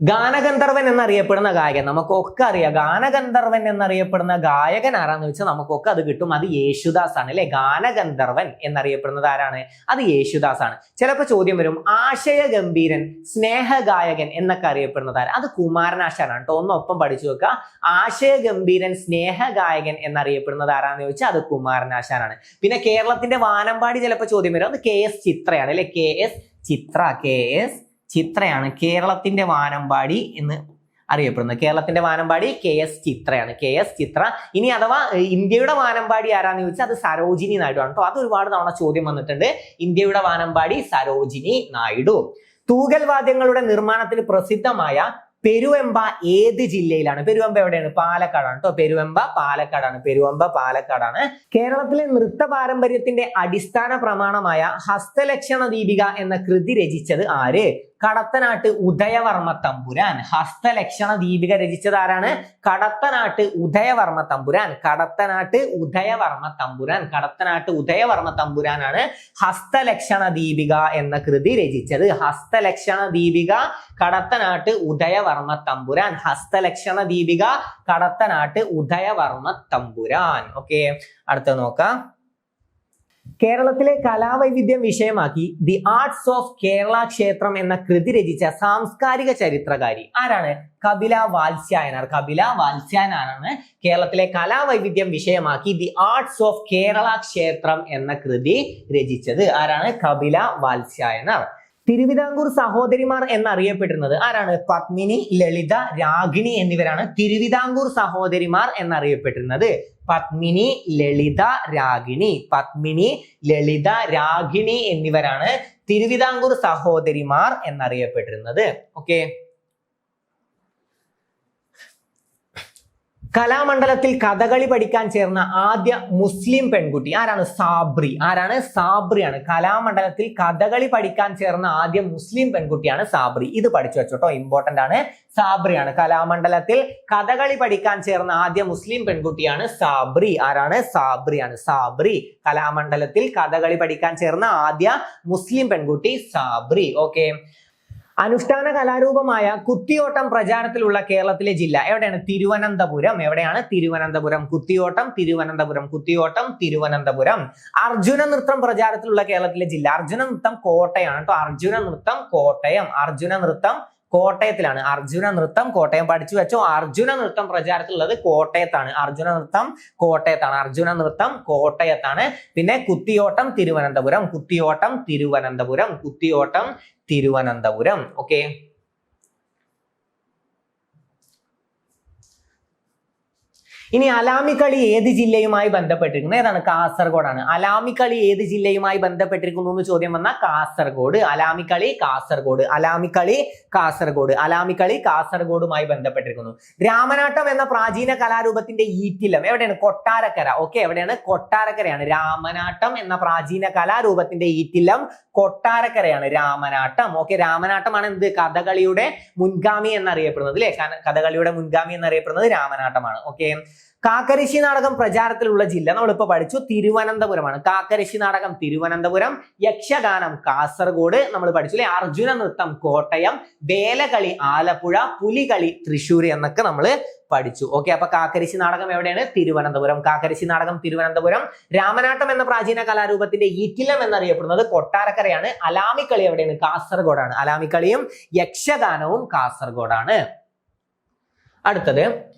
ഗാനഗന്ധർവൻ എന്നറിയപ്പെടുന്ന ഗായകൻ. നമുക്കൊക്കെ അറിയാം. ഗാനഗന്ധർവൻ എന്നറിയപ്പെടുന്ന ഗായകൻ ആരാന്ന് വെച്ചാൽ നമുക്കൊക്കെ അത് കിട്ടും. അത് യേശുദാസ് ആണ് അല്ലെ? ഗാനഗന്ധർവൻ എന്നറിയപ്പെടുന്നത് ആരാണ്? അത് യേശുദാസ് ആണ് ചിലപ്പോൾ ചോദ്യം വരും ആശയ ഗംഭീരൻ സ്നേഹഗായകൻ എന്നൊക്കെ അറിയപ്പെടുന്നത് ആര്? അത് കുമാരനാശാനാണ് കേട്ടോ. ഒന്നൊപ്പം പഠിച്ചു വെക്കുക ആശയ ഗംഭീരൻ സ്നേഹഗായകൻ എന്നറിയപ്പെടുന്നത് ആരാന്ന് ചോദിച്ചാൽ അത് കുമാരനാശാനാണ്. പിന്നെ കേരളത്തിന്റെ വാനമ്പാടി ചിലപ്പോൾ ചോദ്യം വരും. അത് കെ എസ് ചിത്രയാണ് അല്ലെ? K S Chithra K S ചിത്രയാണ് കേരളത്തിന്റെ വാനമ്പാടി എന്ന് അറിയപ്പെടുന്നത്. കേരളത്തിന്റെ വാനമ്പാടി K S ചിത്രയാണ്. K S Chithra. ഇനി അഥവാ ഇന്ത്യയുടെ വാനമ്പാടി ആരാന്ന് ചോദിച്ചാൽ അത് സരോജിനി നായിഡു ആണ് കേട്ടോ അത് ഒരുപാട് തവണ ചോദ്യം വന്നിട്ടുണ്ട്. ഇന്ത്യയുടെ വാനമ്പാടി സരോജിനി നായിഡു. തൂകൽ വാദ്യങ്ങളുടെ നിർമ്മാണത്തിൽ പ്രസിദ്ധമായ പെരുവെമ്പ ഏത് ജില്ലയിലാണ്? പെരുവെമ്പ എവിടെയാണ്? പാലക്കാടാണ് കേട്ടോ പെരുവെമ്പ പാലക്കാടാണ്. പെരുവെമ്പ പാലക്കാടാണ്. കേരളത്തിലെ നൃത്ത പാരമ്പര്യത്തിന്റെ അടിസ്ഥാന പ്രമാണമായ ഹസ്തലക്ഷണ ദീപിക എന്ന കൃതി രചിച്ചത് ആര്? കടത്തനാട്ട് ഉദയവർമ്മ തമ്പുരാൻ. ഹസ്തലക്ഷണ ദീപിക രചിച്ചത് ആരാണ്? കടത്തനാട്ട് ഉദയവർമ്മ തമ്പുരാൻ. കടത്തനാട്ട് ഉദയവർമ്മ തമ്പുരാൻ. കടത്തനാട്ട് ഉദയവർമ്മ തമ്പുരാനാണ് ഹസ്തലക്ഷണ ദീപിക എന്ന കൃതി രചിച്ചത്. ഹസ്തലക്ഷണ ദീപിക കടത്തനാട്ട് ഉദയവർമ്മ തമ്പുരാൻ. ഹസ്തലക്ഷണ ദീപിക കടത്തനാട്ട് ഉദയവർമ്മ തമ്പുരാൻ. ഓക്കെ. അടുത്ത നോക്കാം. കേരളത്തിലെ കലാവൈവിധ്യം വിഷയമാക്കി the arts of Kerala Kshetram എന്ന കൃതി രചിച്ച സാംസ്കാരിക ചരിത്രകാരി. ആരാണ്? കപില വാത്സ്യായനാർ. കപില വാത്സ്യായനാരാണ് കേരളത്തിലെ കലാവൈവിധ്യം വിഷയമാക്കി the arts of Kerala Kshetram എന്ന കൃതി രചിച്ചത്. ആരാണ്? കപില വാത്സ്യായനാർ. തിരുവിതാംകൂർ സഹോദരിമാർ എന്നറിയപ്പെട്ടിരുന്നത് ആരാണ്? പത്മിനി ലളിത രാഗിണി എന്നിവരാണ് തിരുവിതാംകൂർ സഹോദരിമാർ എന്നറിയപ്പെട്ടിരുന്നത്. പത്മിനി ലളിത രാഗിണി. പത്മിനി ലളിത രാഗിണി എന്നിവരാണ് തിരുവിതാംകൂർ സഹോദരിമാർ എന്നറിയപ്പെട്ടിരുന്നത്. ഓക്കെ കലാമണ്ഡലത്തിൽ കഥകളി പഠിക്കാൻ ചേർന്ന ആദ്യ മുസ്ലിം പെൺകുട്ടി. ആരാണ്? സാബ്രി. ആരാണ്? സാബ്രിയാണ്. കലാമണ്ഡലത്തിൽ കഥകളി പഠിക്കാൻ ചേർന്ന ആദ്യ മുസ്ലിം പെൺകുട്ടിയാണ് സാബ്രി. ഇത് പഠിച്ചു വെച്ചോട്ടോ. ഇമ്പോർട്ടന്റ് ആണ്. സാബ്രിയാണ്. കലാമണ്ഡലത്തിൽ കഥകളി പഠിക്കാൻ ചേർന്ന ആദ്യ മുസ്ലിം പെൺകുട്ടിയാണ് സാബ്രി. ആരാണ്? സാബ്രിയാണ്. സാബ്രി. കലാമണ്ഡലത്തിൽ കഥകളി പഠിക്കാൻ ചേർന്ന ആദ്യ മുസ്ലിം പെൺകുട്ടി സാബ്രി. ഓക്കെ അനുഷ്ഠാന കലാരൂപമായ കുത്തിയോട്ടം പ്രചാരത്തിലുള്ള കേരളത്തിലെ ജില്ല എവിടെയാണ്? തിരുവനന്തപുരം. എവിടെയാണ്? തിരുവനന്തപുരം. കുത്തിയോട്ടം തിരുവനന്തപുരം. കുത്തിയോട്ടം തിരുവനന്തപുരം. അർജുന നൃത്തം പ്രചാരത്തിലുള്ള കേരളത്തിലെ ജില്ല. അർജുന നൃത്തം കോട്ടയാണ് കേട്ടോ അർജുന നൃത്തം കോട്ടയം. അർജുന നൃത്തം കോട്ടയത്തിലാണ്. അർജുന നൃത്തം കോട്ടയം. പഠിച്ചു വെച്ചോ? അർജുന നൃത്തം പ്രചാരത്തിലുള്ളത് കോട്ടയത്താണ്. അർജുന നൃത്തം കോട്ടയത്താണ്. അർജുന നൃത്തം കോട്ടയത്താണ്. പിന്നെ കുത്തിയോട്ടം തിരുവനന്തപുരം. കുത്തിയോട്ടം തിരുവനന്തപുരം. കുത്തിയോട്ടം തിരുവനന്തപുരം. ഓക്കെ ഇനി അലാമിക്കളി ഏത് ജില്ലയുമായി ബന്ധപ്പെട്ടിരിക്കുന്നു? ഏതാണ്? കാസർഗോഡാണ്. അലാമിക്കളി ഏത് ജില്ലയുമായി ബന്ധപ്പെട്ടിരിക്കുന്നു എന്ന് ചോദ്യം വന്ന കാസർഗോഡ്. അലാമിക്കളി കാസർഗോഡ്. അലാമിക്കളി കാസർഗോഡ്. അലാമിക്കളി കാസർഗോഡുമായി ബന്ധപ്പെട്ടിരിക്കുന്നു. രാമനാട്ടം എന്ന പ്രാചീന കലാരൂപത്തിന്റെ ഈറ്റിലം എവിടെയാണ്? കൊട്ടാരക്കര. ഓക്കെ എവിടെയാണ്? കൊട്ടാരക്കരയാണ്. രാമനാട്ടം എന്ന പ്രാചീന കലാരൂപത്തിന്റെ ഈറ്റിലം കൊട്ടാരക്കരയാണ്. രാമനാട്ടം. ഓക്കെ രാമനാട്ടമാണ് എന്ത്? കഥകളിയുടെ മുൻഗാമി എന്നറിയപ്പെടുന്നത് അല്ലെ? കഥകളിയുടെ മുൻഗാമി എന്നറിയപ്പെടുന്നത് രാമനാട്ടമാണ്. ഓക്കെ കാക്കരശി നാടകം പ്രചാരത്തിലുള്ള ജില്ല നമ്മളിപ്പോ പഠിച്ചു. തിരുവനന്തപുരമാണ്. കാക്കരശ്ശി നാടകം തിരുവനന്തപുരം യക്ഷഗാനം കാസർഗോഡ് നമ്മൾ പഠിച്ചു അല്ലെ? അർജുന നൃത്തം കോട്ടയം വേലകളി ആലപ്പുഴ പുലികളി തൃശ്ശൂർ എന്നൊക്കെ നമ്മൾ പഠിച്ചു. ഓക്കെ അപ്പൊ കാക്കരശ്ശി നാടകം എവിടെയാണ്? തിരുവനന്തപുരം. കാക്കരശ്ശി നാടകം തിരുവനന്തപുരം. രാമനാട്ടം എന്ന പ്രാചീന കലാരൂപത്തിന്റെ ഈറ്റിലം എന്നറിയപ്പെടുന്നത് കൊട്ടാരക്കരയാണ്. അലാമിക്കളി എവിടെയാണ്? കാസർഗോഡാണ്. അലാമിക്കളിയും യക്ഷഗാനവും കാസർഗോഡാണ്. അടുത്തത്.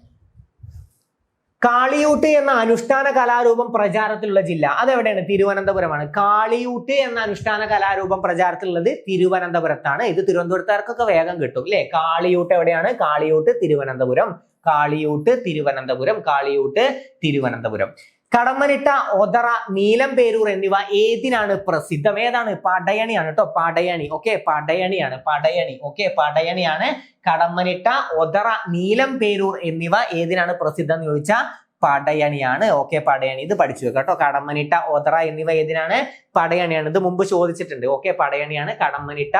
കാളിയൂട്ട് എന്ന അനുഷ്ഠാന കലാരൂപം പ്രചാരത്തിലുള്ള ജില്ല. അതെവിടെയാണ്? തിരുവനന്തപുരമാണ്. കാളിയൂട്ട് എന്ന അനുഷ്ഠാന കലാരൂപം പ്രചാരത്തിലുള്ളത് തിരുവനന്തപുരത്താണ്. ഇത് തിരുവനന്തപുരത്തുകാർക്കൊക്കെ വേഗം കിട്ടും അല്ലെ കാളിയൂട്ട് എവിടെയാണ്? കാളിയൂട്ട് തിരുവനന്തപുരം. കാളിയൂട്ട് തിരുവനന്തപുരം. കാളിയൂട്ട് തിരുവനന്തപുരം. കടമ്മനിട്ട ഒതറ നീലം പേരൂർ എന്നിവ ഏതിനാണ് പ്രസിദ്ധം? ഏതാണ്? പടയണിയാണ് കേട്ടോ പടയണി. ഓക്കെ പടയണിയാണ് പടയണി. ഓക്കെ പടയണിയാണ് കടമ്മനിട്ട ഒതറ നീലം പേരൂർ എന്നിവ ഏതിനാണ് പ്രസിദ്ധം എന്ന് ചോദിച്ചാൽ പടയണിയാണ്. ഓക്കെ പടയണി. ഇത് പഠിച്ചു വെക്കാം കേട്ടോ. കടമ്മനിട്ട ഒതറ എന്നിവ ഏതിനാണ്? പടയണിയാണ്. ഇത് മുമ്പ് ചോദിച്ചിട്ടുണ്ട്. ഓക്കെ പടയണിയാണ് കടമ്മനിട്ട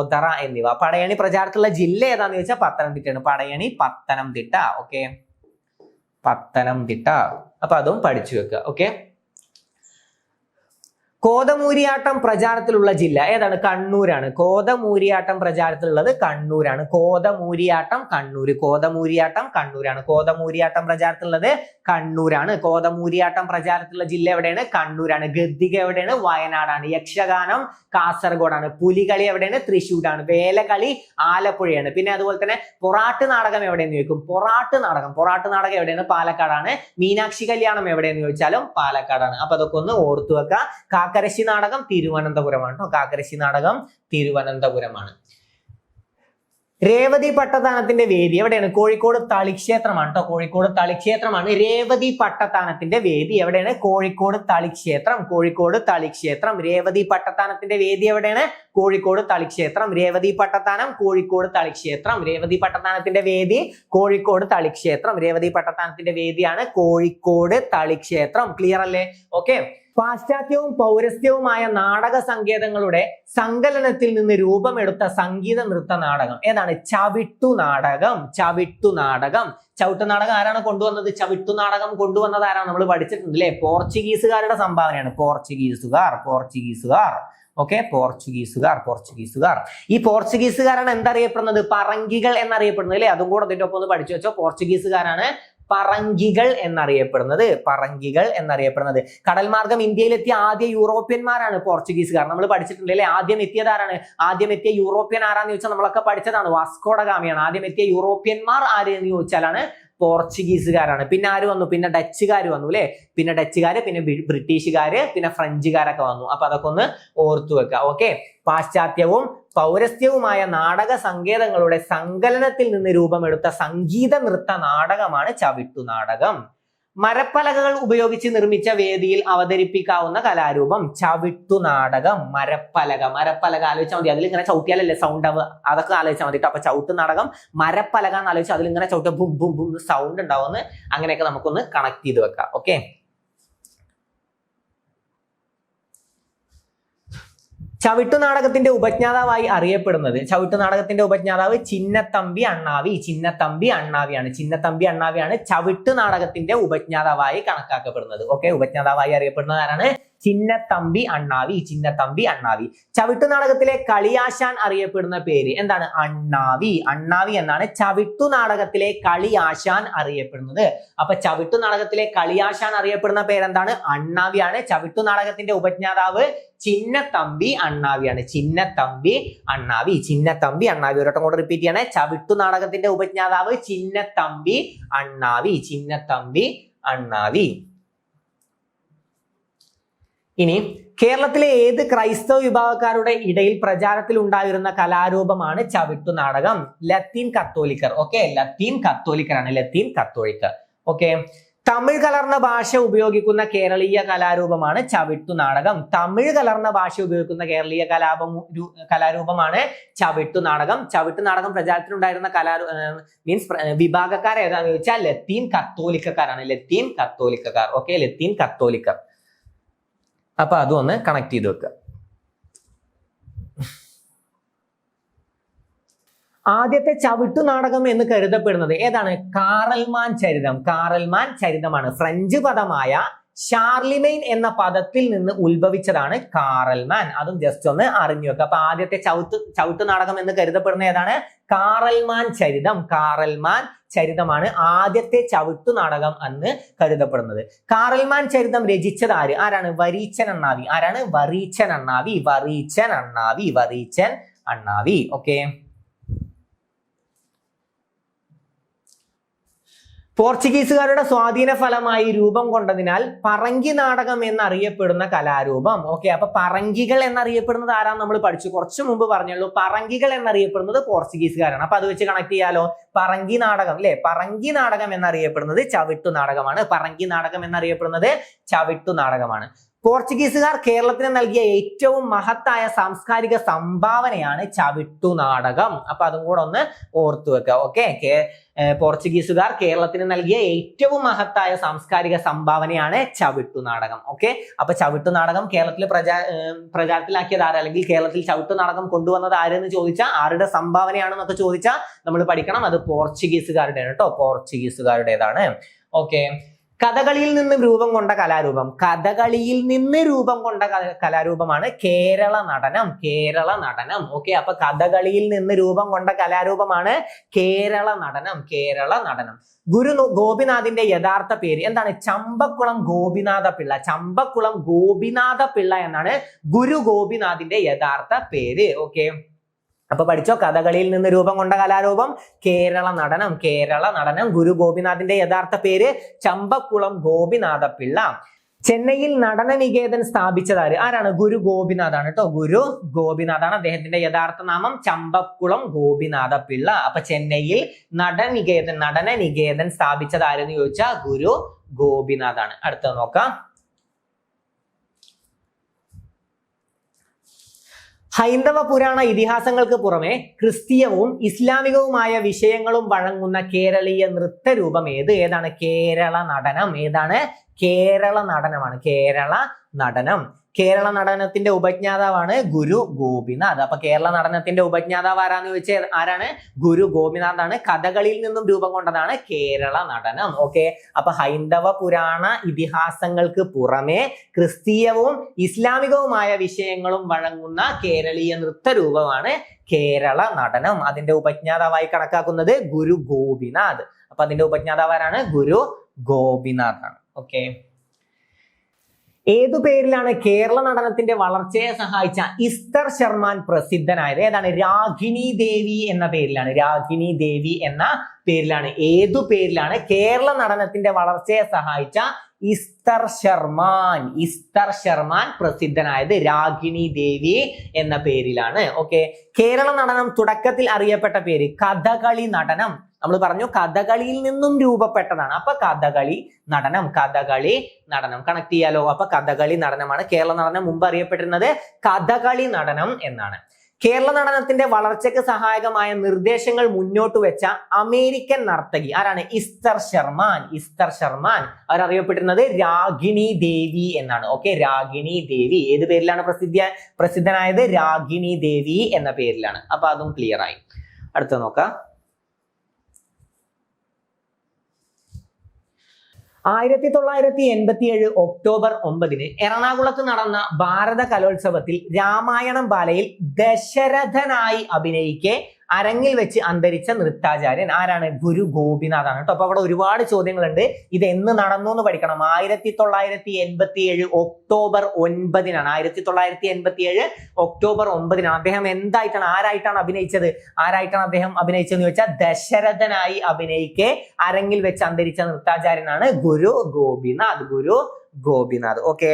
ഒതറ എന്നിവ. പടയണി പ്രചാരത്തിലുള്ള ജില്ല ഏതാന്ന് ചോദിച്ചാൽ പത്തനംതിട്ടയാണ്. പടയണി പത്തനംതിട്ട. ഓക്കെ പത്തനംതിട്ട. അപ്പൊ അതും പഠിച്ചു വെക്കുക. ഓക്കെ കോതമൂരിയാട്ടം പ്രചാരത്തിലുള്ള ജില്ല. ഏതാണ്? കണ്ണൂരാണ്. കോതമൂരിയാട്ടം പ്രചാരത്തിലുള്ളത് കണ്ണൂരാണ്. കോതമൂരിയാട്ടം കണ്ണൂര്. കോതമൂരിയാട്ടം കണ്ണൂരാണ്. കോതമൂരിയാട്ടം പ്രചാരത്തിലുള്ളത് കണ്ണൂരാണ്. കോതമൂരിയാട്ടം പ്രചാരത്തിലുള്ള ജില്ല എവിടെയാണ്? കണ്ണൂരാണ്. ഗദ്ദിക എവിടെയാണ്? വയനാടാണ്. യക്ഷഗാനം കാസർഗോഡാണ്. പുലികളി എവിടെയാണ്? തൃശ്ശൂരാണ്. വേലകളി ആലപ്പുഴയാണ്. പിന്നെ അതുപോലെ തന്നെ പൊറാട്ട് നാടകം എവിടെയെന്ന് ചോദിക്കും? പൊറാട്ട് നാടകം. പൊറാട്ട് നാടകം എവിടെയാണ്? പാലക്കാടാണ്. മീനാക്ഷി കല്യാണം എവിടെയെന്ന് ചോദിച്ചാലും പാലക്കാടാണ്. അപ്പൊ അതൊക്കെ ഒന്ന് ഓർത്തു വെക്കുക. കാക്കരശി നാടകം തിരുവനന്തപുരമാണ് കേട്ടോ. കാക്കരശി നാടകം തിരുവനന്തപുരമാണ്. രേവതി പട്ടത്താനത്തിന്റെ വേദി എവിടെയാണ്? കോഴിക്കോട് തളിക്ഷേത്രമാണ് കേട്ടോ. കോഴിക്കോട് തളിക്ഷേത്രമാണ്. രേവതി പട്ടത്താനത്തിന്റെ വേദി എവിടെയാണ്? കോഴിക്കോട് തളിക്ഷേത്രം. കോഴിക്കോട് തളിക്ഷേത്രം. രേവതി പട്ടത്താനത്തിന്റെ വേദി എവിടെയാണ്? കോഴിക്കോട് തളിക്ഷേത്രം. രേവതി പട്ടത്താനം കോഴിക്കോട് തളിക്ഷേത്രം. രേവതി പട്ടത്താനത്തിന്റെ വേദി കോഴിക്കോട് തളിക്ഷേത്രം. രേവതി പട്ടത്താനത്തിന്റെ വേദിയാണ് കോഴിക്കോട് തളിക്ഷേത്രം. ക്ലിയർ അല്ലേ? ഓക്കെ പാശ്ചാത്യവും പൗരസ്ത്യവുമായ നാടക സങ്കേതങ്ങളുടെ സങ്കലനത്തിൽ നിന്ന് രൂപമെടുത്ത സംഗീത നൃത്ത നാടകം. ഏതാണ്? ചവിട്ടു നാടകം. ചവിട്ടു നാടകം. ചവിട്ടു നാടകം ആരാണ് കൊണ്ടുവന്നത്? ചവിട്ടു നാടകം കൊണ്ടുവന്നത് ആരാണ്? നമ്മൾ പഠിച്ചിട്ടുണ്ട് അല്ലെ? പോർച്ചുഗീസുകാരുടെ സംഭാവനയാണ്. പോർച്ചുഗീസുകാർ പോർച്ചുഗീസുകാർ. ഓക്കെ? പോർച്ചുഗീസുകാർ പോർച്ചുഗീസുകാർ. ഈ പോർച്ചുഗീസുകാരാണ് എന്തറിയപ്പെടുന്നത്? പറങ്കികൾ എന്നറിയപ്പെടുന്നത് അല്ലെ? അതും കൂടെ അതിന്റെ ഒപ്പം ഒന്ന് പഠിച്ചു വെച്ചോ. പോർച്ചുഗീസുകാരാണ് പറങ്കികൾ എന്നറിയപ്പെടുന്നത് പറങ്കികൾ എന്നറിയപ്പെടുന്നത്. കടൽ മാർഗം ഇന്ത്യയിലെത്തിയ ആദ്യ യൂറോപ്യന്മാരാണ് പോർച്ചുഗീസുകാർ നമ്മൾ പഠിച്ചിട്ടുണ്ട് അല്ലെ? ആദ്യം എത്തിയതാരാണ് ആദ്യം എത്തിയ യൂറോപ്യൻ ആരാന്ന് ചോദിച്ചാൽ നമ്മളൊക്കെ പഠിച്ചതാണ്. വാസ്കോഡഗാമിയാണ് ആദ്യം എത്തിയ യൂറോപ്യന്മാർ ആര് എന്ന് ചോദിച്ചാലാണ് പോർച്ചുഗീസുകാരാണ്. പിന്നെ ആര് വന്നു? പിന്നെ ഡച്ചുകാർ വന്നു അല്ലെ? പിന്നെ ഡച്ചുകാര് പിന്നെ ബ്രിട്ടീഷുകാര് പിന്നെ ഫ്രഞ്ചുകാരൊക്കെ വന്നു. അപ്പൊ അതൊക്കെ ഒന്ന് ഓർത്തു വെക്കുക. ഓക്കെ? പാശ്ചാത്യവും പൗരസ്ത്യവുമായ നാടക സങ്കേതങ്ങളുടെ സങ്കലനത്തിൽ നിന്ന് രൂപമെടുത്ത സംഗീത നൃത്ത നാടകമാണ് ചവിട്ടു നാടകം. മരപ്പലകകൾ ഉപയോഗിച്ച് നിർമ്മിച്ച വേദിയിൽ അവതരിപ്പിക്കാവുന്ന കലാരൂപം ചവിട്ടു നാടകം. മരപ്പലക. മരപ്പലക ആലോചിച്ചാൽ മതി. അതിലിങ്ങനെ ചവിട്ടിയാലല്ലേ സൗണ്ട് അതൊക്കെ ആലോചിച്ചാൽ മതി. അപ്പൊ ചവിട്ടു നാടകം മരപ്പലക എന്ന് ആലോചിച്ചാൽ അതിലിങ്ങനെ ചവിട്ട ബും ബും ബും സൗണ്ട് ഉണ്ടാവുമെന്ന് അങ്ങനെയൊക്കെ നമുക്കൊന്ന് കണക്ട് ചെയ്ത് വെക്കാം. ഓക്കെ ചവിട്ടു നാടകത്തിന്റെ ഉപജ്ഞാതാവായി അറിയപ്പെടുന്നത്. ചവിട്ടു നാടകത്തിന്റെ ഉപജ്ഞാതാവ് ചിന്നത്തമ്പി അണ്ണാവി. ചിന്നത്തമ്പി അണ്ണാവിയാണ്. ചിന്നത്തമ്പി അണ്ണാവിയാണ് ചവിട്ടു നാടകത്തിന്റെ ഉപജ്ഞാതാവായി കണക്കാക്കപ്പെടുന്നത്. ഓക്കെ ഉപജ്ഞാതാവായി അറിയപ്പെടുന്നത് ആരാണ്? ചിന്നത്തമ്പി അണ്ണാവി ചിന്നത്തമ്പി അണ്ണാവി. ചവിട്ടു നാടകത്തിലെ കളിയാശാൻ അറിയപ്പെടുന്ന പേര് എന്താണ്? അണ്ണാവി. അണ്ണാവി എന്നാണ് ചവിട്ടു നാടകത്തിലെ കളിയാശാൻ അറിയപ്പെടുന്നത്. അപ്പൊ ചവിട്ടു നാടകത്തിലെ കളിയാശാൻ അറിയപ്പെടുന്ന പേരെന്താണ്? അണ്ണാവിയാണ്. ചവിട്ടു നാടകത്തിന്റെ ഉപജ്ഞാതാവ് ചിന്നത്തമ്പി അണ്ണാവിയാണ്. ചിന്നത്തമ്പി അണ്ണാവി. ചിന്നത്തമ്പി അണ്ണാവി. ഒരട്ടം കൂടെ റിപ്പീറ്റ് ചെയ്യണേ. ചവിട്ടു നാടകത്തിന്റെ ഉപജ്ഞാതാവ് ചിന്നത്തമ്പി അണ്ണാവി. ചിന്നത്തമ്പി അണ്ണാവി. ഇനി കേരളത്തിലെ ഏത് ക്രൈസ്തവ വിഭാഗക്കാരുടെ ഇടയിൽ പ്രചാരത്തിൽ ഉണ്ടായിരുന്ന കലാരൂപമാണ് ചവിട്ടു നാടകം? ലത്തീൻ കത്തോലിക്കർ. ഓക്കെ ലത്തീൻ കത്തോലിക്കറാണ് ലത്തീൻ കത്തോലിക്കർ. ഓക്കെ തമിഴ് കലർന്ന ഭാഷ ഉപയോഗിക്കുന്ന കേരളീയ കലാരൂപമാണ് ചവിട്ടു നാടകം. തമിഴ് കലർന്ന ഭാഷ ഉപയോഗിക്കുന്ന കേരളീയ കലാപം കലാരൂപമാണ് ചവിട്ടു നാടകം. ചവിട്ടു നാടകം പ്രചാരത്തിലുണ്ടായിരുന്ന കലാരൂ മീൻസ് വിഭാഗക്കാർ ഏതാണെന്ന് ചോദിച്ചാൽ ലത്തീൻ കത്തോലിക്കക്കാരാണ്. ലത്തീൻ കത്തോലിക്കക്കാർ. ഓക്കെ ലത്തീൻ കത്തോലിക്കർ. അപ്പൊ അതും ഒന്ന് കണക്ട് ചെയ്ത് വെക്കുക. ആദ്യത്തെ ചവിട്ടു നാടകം എന്ന് കരുതപ്പെടുന്നത് ഏതാണ്? കാറൽമാൻ ചരിതം. കാറൽമാൻ ചരിതമാണ്. ഫ്രഞ്ച് പദമായ ഷാർലിമെയിൻ എന്ന പദത്തിൽ നിന്ന് ഉത്ഭവിച്ചതാണ് കാറൽമാൻ. അതും ജസ്റ്റ് ഒന്ന് അറിഞ്ഞു വെക്കുക അപ്പൊ ആദ്യത്തെ ചവിട്ട് ചവിട്ട് നാടകം എന്ന് കരുതപ്പെടുന്ന ഏതാണ്? കാറൽമാൻ ചരിതം. കാറൽമാൻ ചരിതമാണ് ആദ്യത്തെ ചവിട്ടു നാടകം എന്ന് കരുതപ്പെടുന്നത്. കാറൽമാൻ ചരിതം രചിച്ചത് ആര്? ആരാണ്? വരീച്ചൻ അണ്ണാവി. ആരാണ്? വറീച്ചൻ അണ്ണാവി. വറീച്ചൻ അണ്ണാവി. വറീച്ചൻ അണ്ണാവി. ഓക്കെ പോർച്ചുഗീസുകാരുടെ സ്വാധീന ഫലമായി രൂപം കൊണ്ടതിനാൽ പറങ്കി നാടകം എന്നറിയപ്പെടുന്ന കലാരൂപം. ഓക്കെ അപ്പൊ പറങ്കികൾ എന്നറിയപ്പെടുന്നത് ആരാന്ന് നമ്മൾ പഠിച്ചു. കുറച്ചു മുമ്പ് പറഞ്ഞുള്ളൂ പറങ്കികൾ എന്നറിയപ്പെടുന്നത് പോർച്ചുഗീസുകാരാണ്. അപ്പൊ അത് വെച്ച് കണക്ട് ചെയ്യാലോ. പറങ്കി നാടകം അല്ലെ പറങ്കി നാടകം എന്നറിയപ്പെടുന്നത് ചവിട്ടു നാടകമാണ്. പറങ്കി നാടകം എന്നറിയപ്പെടുന്നത് ചവിട്ടു നാടകമാണ്. പോർച്ചുഗീസുകാർ കേരളത്തിന് നൽകിയ ഏറ്റവും മഹത്തായ സാംസ്കാരിക സംഭാവനയാണ് ചവിട്ടു നാടകം. അപ്പൊ അതും കൂടെ ഒന്ന് ഓർത്തു വെക്കുക. ഓക്കെ പോർച്ചുഗീസുകാർ കേരളത്തിന് നൽകിയ ഏറ്റവും മഹത്തായ സാംസ്കാരിക സംഭാവനയാണ് ചവിട്ടു നാടകം. ഓക്കെ അപ്പൊ ചവിട്ടു നാടകം കേരളത്തിൽ പ്രചാ പ്രചാരത്തിലാക്കിയത് ആര്? അല്ലെങ്കിൽ കേരളത്തിൽ ചവിട്ടു നാടകം കൊണ്ടുവന്നത് ആരെന്ന് ചോദിച്ചാൽ ആരുടെ സംഭാവനയാണെന്നൊക്കെ ചോദിച്ചാൽ നമ്മൾ പഠിക്കണം. അത് പോർച്ചുഗീസുകാരുടെയാണ് കേട്ടോ. പോർച്ചുഗീസുകാരുടേതാണ്. ഓക്കെ കഥകളിയിൽ നിന്ന് രൂപം കൊണ്ട കലാരൂപം. കഥകളിയിൽ നിന്ന് രൂപം കൊണ്ട കലാരൂപമാണ് കേരള നടനം കേരള നടനം. ഓക്കെ അപ്പൊ കഥകളിയിൽ നിന്ന് രൂപം കൊണ്ട കലാരൂപമാണ് കേരള നടനം കേരള നടനം. ഗുരു ഗോപിനാഥിന്റെ യഥാർത്ഥ പേര് എന്താണ്? ചമ്പക്കുളം ഗോപിനാഥ പിള്ള ചമ്പക്കുളം ഗോപിനാഥ പിള്ള എന്നാണ് ഗുരു ഗോപിനാഥിന്റെ യഥാർത്ഥ പേര്. ഓക്കെ അപ്പൊ പഠിച്ചോ കഥകളിയിൽ നിന്ന് രൂപം കൊണ്ട കലാരൂപം കേരള നടനം കേരള നടനം ഗുരു ഗോപിനാഥിന്റെ യഥാർത്ഥ പേര് ചമ്പക്കുളം ഗോപിനാഥ പിള്ള ചെന്നൈയിൽ നടന നികേതൻ സ്ഥാപിച്ചതാര്? ആരാണ്? ഗുരു ഗോപിനാഥാണ് കേട്ടോ ഗുരു ഗോപിനാഥാണ് അദ്ദേഹത്തിന്റെ യഥാർത്ഥ നാമം ചമ്പക്കുളം ഗോപിനാഥ പിള്ള അപ്പൊ ചെന്നൈയിൽ നടനികേതൻ നടന നികേതൻ സ്ഥാപിച്ചത് ആരെന്ന് ചോദിച്ചാൽ ഗുരു ഗോപിനാഥാണ്. അടുത്തത് നോക്കാം. ഹൈന്ദവ പുരാണ ഇതിഹാസങ്ങൾക്ക് പുറമെ ക്രിസ്തീയവും ഇസ്ലാമികവുമായ വിഷയങ്ങളും വഴങ്ങുന്ന കേരളീയ നൃത്തരൂപം ഏത്? ഏതാണ്? കേരള നടനം. ഏതാണ്? കേരള നടനമാണ്. കേരള നടനം. കേരള നടനത്തിന്റെ ഉപജ്ഞാതാവാണ് ഗുരു ഗോപിനാഥ്. അപ്പൊ കേരള നടനത്തിന്റെ ഉപജ്ഞാതാവ് ആരാന്ന് ചോദിച്ചാൽ ആരാണ്? ഗുരു ഗോപിനാഥ് ആണ് കഥകളിയിൽ നിന്നും രൂപം കൊണ്ടതാണ് കേരള നടനം. ഓക്കെ? അപ്പൊ ഹൈന്ദവ പുരാണ ഇതിഹാസങ്ങൾക്ക് പുറമെ ക്രിസ്തീയവും ഇസ്ലാമികവുമായ വിഷയങ്ങളും വഴങ്ങുന്ന കേരളീയ നൃത്ത രൂപമാണ് കേരള നടനം. അതിന്റെ ഉപജ്ഞാതാവായി കണക്കാക്കുന്നത് ഗുരു ഗോപിനാഥ്. അപ്പൊ അതിന്റെ ഉപജ്ഞാതാവാരാണ് ഗുരു ഗോപിനാഥ് ആണ് ഓക്കെ? ഏതു പേരിലാണ് കേരള നടനത്തിന്റെ വളർച്ചയെ സഹായിച്ച ഇസ്തർ ശർമാൻ പ്രസിദ്ധനായത്? ഏതാണ്? രാഗിണി ദേവി എന്ന പേരിലാണ്. രാഗിണി ദേവി എന്ന പേരിലാണ്. ഏതു പേരിലാണ് കേരള നടനത്തിന്റെ വളർച്ചയെ സഹായിച്ച ഇസ്തർ ശർമാൻ? ഇസ്തർ ശർമാൻ പ്രസിദ്ധനായത് രാഗിണി ദേവി എന്ന പേരിലാണ്. ഓക്കെ. കേരള നടനം തുടക്കത്തിൽ അറിയപ്പെട്ട പേര് കഥകളി നടനം. നമ്മൾ പറഞ്ഞു കഥകളിയിൽ നിന്നും രൂപപ്പെട്ടതാണ്. അപ്പൊ കഥകളി നടനം കഥകളി നടനം കണക്ട് ചെയ്യാലോ? അപ്പൊ കഥകളി നടനമാണ്. കേരള നടനം മുമ്പ് അറിയപ്പെട്ടിരുന്നത് കഥകളി നടനം എന്നാണ്. കേരള നടനത്തിന്റെ വളർച്ചയ്ക്ക് സഹായകമായ നിർദ്ദേശങ്ങൾ മുന്നോട്ട് വെച്ച അമേരിക്കൻ നർത്തകി ആരാണ്? ഇസ്തർ ശർമാൻ. ഇസ്തർ ശർമാൻ. അവരറിയപ്പെട്ടിരുന്നത് രാഗിണി ദേവി എന്നാണ്. ഓക്കെ രാഗിണി ദേവി. ഏത് പേരിലാണ് പ്രസിദ്ധ പ്രസിദ്ധനായത്? രാഗിണി ദേവി എന്ന പേരിലാണ്. അപ്പൊ അതും ക്ലിയർ ആയി. അടുത്ത നോക്കാം. ആയിരത്തി തൊള്ളായിരത്തി എൺപത്തി ഏഴ് ഒക്ടോബർ ഒമ്പതിന് എറണാകുളത്ത് നടന്ന ഭാരത കലോത്സവത്തിൽ രാമായണം ബാലയിൽ ദശരഥനായി അഭിനയിക്കെ അരങ്ങിൽ വെച്ച് അന്തരിച്ച നൃത്താചാര്യൻ ആരാണ്? ഗുരു ഗോപിനാഥാണ്. കേട്ടോ അപ്പൊ അവിടെ ഒരുപാട് ചോദ്യങ്ങളുണ്ട്. ഇത് എന്ന് നടന്നു എന്ന് പഠിക്കണം. ആയിരത്തി തൊള്ളായിരത്തി എൺപത്തി ഏഴ് ഒക്ടോബർ ഒൻപതിനാണ്. ആയിരത്തി തൊള്ളായിരത്തി എൺപത്തി ഏഴ് ഒക്ടോബർ ഒമ്പതിനാണ് അദ്ദേഹം എന്തായിട്ടാണ് ആരായിട്ടാണ് അഭിനയിച്ചത്? ആരായിട്ടാണ് അദ്ദേഹം അഭിനയിച്ചതെന്ന് ചോദിച്ചാൽ ദശരഥനായി അഭിനയിക്കെ അരങ്ങിൽ വെച്ച് അന്തരിച്ച നൃത്താചാര്യനാണ് ഗുരു ഗോപിനാഥ്. ഗുരു ഗോപിനാഥ്. ഓക്കെ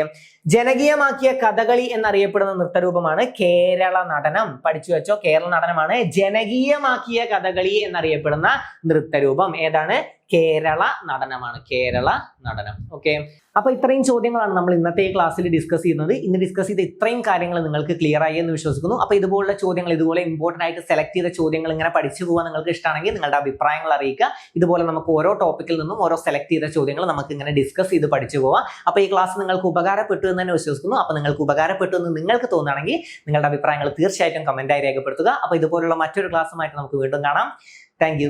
ജനകീയമാക്കിയ കഥകളി എന്നറിയപ്പെടുന്ന നൃത്തരൂപമാണ് കേരള നടനം. പഠിച്ചു വെച്ചോ കേരള നടനമാണ് ജനകീയമാക്കിയ കഥകളി എന്നറിയപ്പെടുന്ന നൃത്തരൂപം. ഏതാണ്? കേരള നടനമാണ്. കേരള നടനം. ഓക്കെ അപ്പൊ ഇത്രയും ചോദ്യങ്ങളാണ് നമ്മൾ ഇന്നത്തെ ക്ലാസ്സിൽ ഡിസ്കസ് ചെയ്യുന്നത്. ഇന്ന് ഡിസ്കസ് ചെയ്ത ഇത്രയും കാര്യങ്ങൾ നിങ്ങൾക്ക് ക്ലിയർ ആയി എന്ന് വിശ്വസിക്കുന്നു. അപ്പൊ ഇതുപോലുള്ള ചോദ്യങ്ങൾ ഇതുപോലെ ഇമ്പോർട്ടന്റ് ആയിട്ട് സെലക്ട് ചെയ്ത ചോദ്യങ്ങൾ ഇങ്ങനെ പഠിച്ചു പോകാൻ നിങ്ങൾക്ക് ഇഷ്ടമാണെങ്കിൽ നിങ്ങളുടെ അഭിപ്രായങ്ങൾ അറിയിക്കുക. ഇതുപോലെ നമുക്ക് ഓരോ ടോപ്പിക്കിൽ നിന്നും ഓരോ സെലക്ട് ചെയ്ത ചോദ്യങ്ങൾ നമുക്ക് ഇങ്ങനെ ഡിസ്കസ് ചെയ്ത് പഠിച്ചു പോവാം. അപ്പൊ ഈ ക്ലാസ് നിങ്ങൾക്ക് ഉപകാരപ്പെട്ടു എന്ന് തന്നെ വിശ്വസിക്കുന്നു. അപ്പൊ നിങ്ങൾക്ക് ഉപകാരപ്പെട്ടു എന്ന് നിങ്ങൾക്ക് തോന്നുകയാണെങ്കിൽ നിങ്ങളുടെ അഭിപ്രായങ്ങൾ തീർച്ചയായിട്ടും കമന്റായി രേഖപ്പെടുത്തുക. അപ്പൊ ഇതുപോലുള്ള മറ്റൊരു ക്ലാസ്സുമായിട്ട് നമുക്ക് വീണ്ടും കാണാം. താങ്ക്